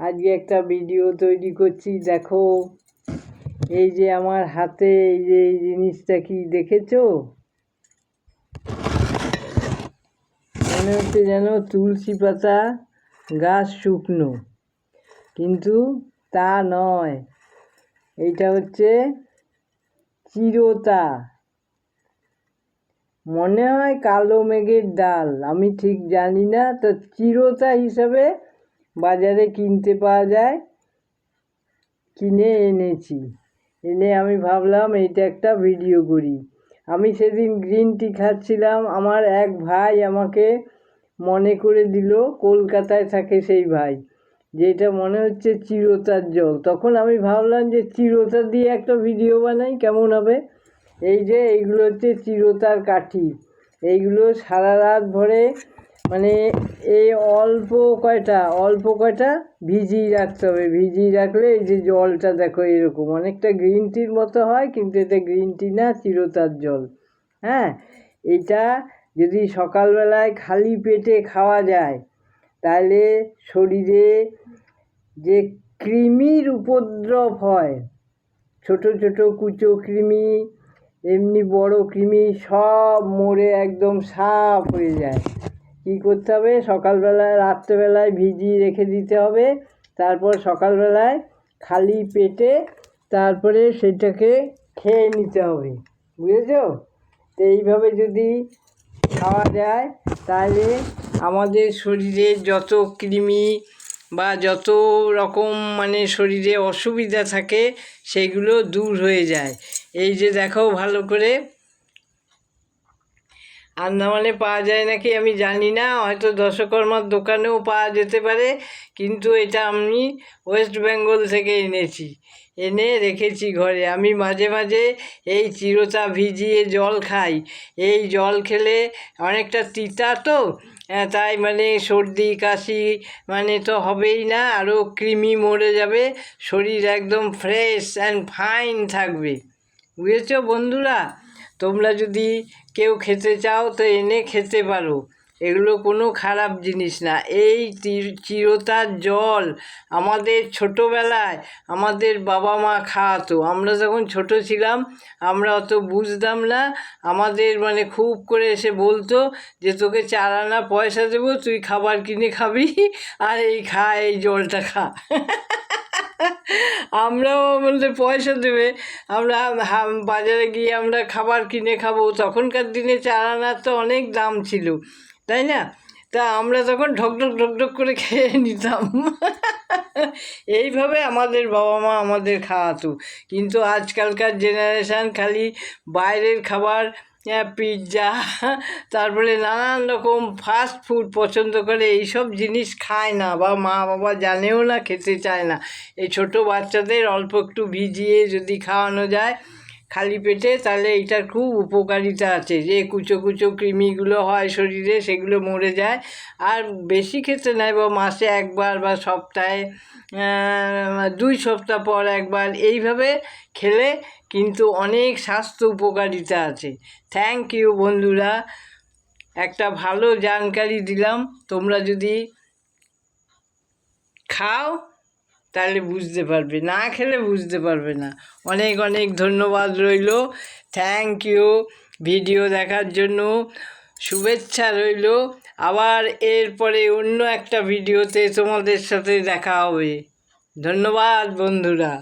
আজকে একটা ভিডিও তৈরি করছি, দেখো। এই যে আমার হাতে, এই যে এই জিনিসটা কি দেখেছ? মনে হচ্ছে যেন তুলসী পাতা গাছ শুকনো। কিন্তু তা নয়। এইটা হচ্ছে চিরতা। মনে হয় কালো মেঘের ডাল। আমি ঠিক জানি না, তো চিরতা হিসাবে বাজারে কিনতে পাওয়া যায়। কিনে এনেছি। এনে আমি ভাবলাম, এইটা একটা ভিডিও করি। আমি সেদিন গ্রিন টি খাচ্ছিলাম। আমার এক ভাই আমাকে মনে করে দিল, কলকাতায় থাকে সেই ভাই, যেটা মনে হচ্ছে চিরতার জল। তখন আমি ভাবলাম যে, চিরতা দিয়ে একটা ভিডিও বানাই, কেমন হবে? এই যে, এইগুলো হচ্ছে চিরতার কাঠি। এইগুলো সারা রাত ভরে মানে এই অল্প কয়টা অল্প কয়টা ভিজিয়ে রাখতে হবে। ভিজিয়ে রাখলে এই যে জলটা দেখো এরকম। অনেকটা গ্রিন টির মতো হয়, কিন্তু এটা গ্রিন টি না চিরতার জল। হ্যাঁ? এটা যদি সকালবেলায় খালি পেটে খাওয়া যায়, তাহলে শরীরে যে কৃমির উপদ্রব হয়, ছোট ছোট কুচো কৃমি, এমনি বড় কৃমি, সব মরে একদম সাফ হয়ে যায়। কী করতে হবে? সকালবেলায়, রাত্রেবেলায় ভিজিয়ে রেখে দিতে হবে। তারপর সকালবেলায় খালি পেটে তারপরে সেটাকে খেয়ে নিতে হবে। বুঝেছ? তো এইভাবে যদি খাওয়া যায়, তাহলে আমাদের শরীরে যত কৃমি বা যত রকম মানে শরীরে অসুবিধা থাকে, সেগুলো দূর হয়ে যায়। এই যে দেখো, ভালো করে আন্দামানে পাওয়া যায় নাকি আমি জানি না, হয়তো দশকর্মার দোকানেও পাওয়া যেতে পারে, কিন্তু এটা আমি ওয়েস্ট বেঙ্গল থেকে এনেছি। এনে রেখেছি ঘরে। আমি মাঝে মাঝে এই চিরতা ভিজিয়ে জল খাই। এই জল খেলে অনেকটা তিতা তো তাই মানে সর্দি, কাশি মানে তো হবেই না আরও কৃমি মরে যাবে, শরীর একদম ফ্রেশ অ্যান্ড ফাইন থাকবে। বুঝেছ বন্ধুরা? তোমরা যদি কেউ খেতে চাও তো এনে খেতে পারো। এগুলো কোনো খারাপ জিনিস না। এই চিরতার জল আমাদের ছোটোবেলায় আমাদের বাবা মা খাওয়াতো। আমরা যখন ছোট ছিলাম, আমরা অত বুঝতাম না। আমাদের মানে খুব করে এসে বলতো যে, তোকে চার আনা পয়সা দেবো, তুই খাবার কিনে খাবি, আর এই খা, এই জলটা খা। আমরাও আমাদের পয়সা দেবে। আমরা বাজারে গিয়ে আমরা খাবার কিনে খাব। তখনকার দিনে চার আনার তো অনেক দাম ছিল, তাই না? তা আমরা তখন ঢকঢক ঢকঢক করে খেয়ে নিতাম। এইভাবে আমাদের বাবা মা আমাদের খাওয়াতো। কিন্তু আজকালকার জেনারেশান খালি বাইরের খাবার পিৎজা তারপরে নানান রকম ফাস্ট ফুড পছন্দ করে, এইসব জিনিস খায় না। বা মা বাবা জানেও না, খেতে চায় না। এই ছোট বাচ্চাদের অল্প একটু ভিজিয়ে যদি খাওয়ানো যায় খালি পেটে তাহলে এইটার খুব উপকারিতা আছে যে কুচো কুচো কৃমিগুলো হয় শরীরে, সেগুলো মরে যায়। আর বেশি খেতে নেয় বা মাসে একবার বা সপ্তাহে দুই সপ্তাহ পর একবার এইভাবে খেলে কিন্তু অনেক স্বাস্থ্য উপকারিতা আছে। থ্যাংক ইউ বন্ধুরা, একটা ভালো জানকারি দিলাম। তোমরা যদি খাও তাহলে বুঝতে পারবে, না খেলে বুঝতে পারবে না। অনেক অনেক ধন্যবাদ রইল। থ্যাংক ইউ ভিডিও দেখার জন্য শুভেচ্ছা রইল। আবার এরপরে অন্য একটা ভিডিওতে তোমাদের সাথে দেখা হবে। ধন্যবাদ, বন্ধুরা।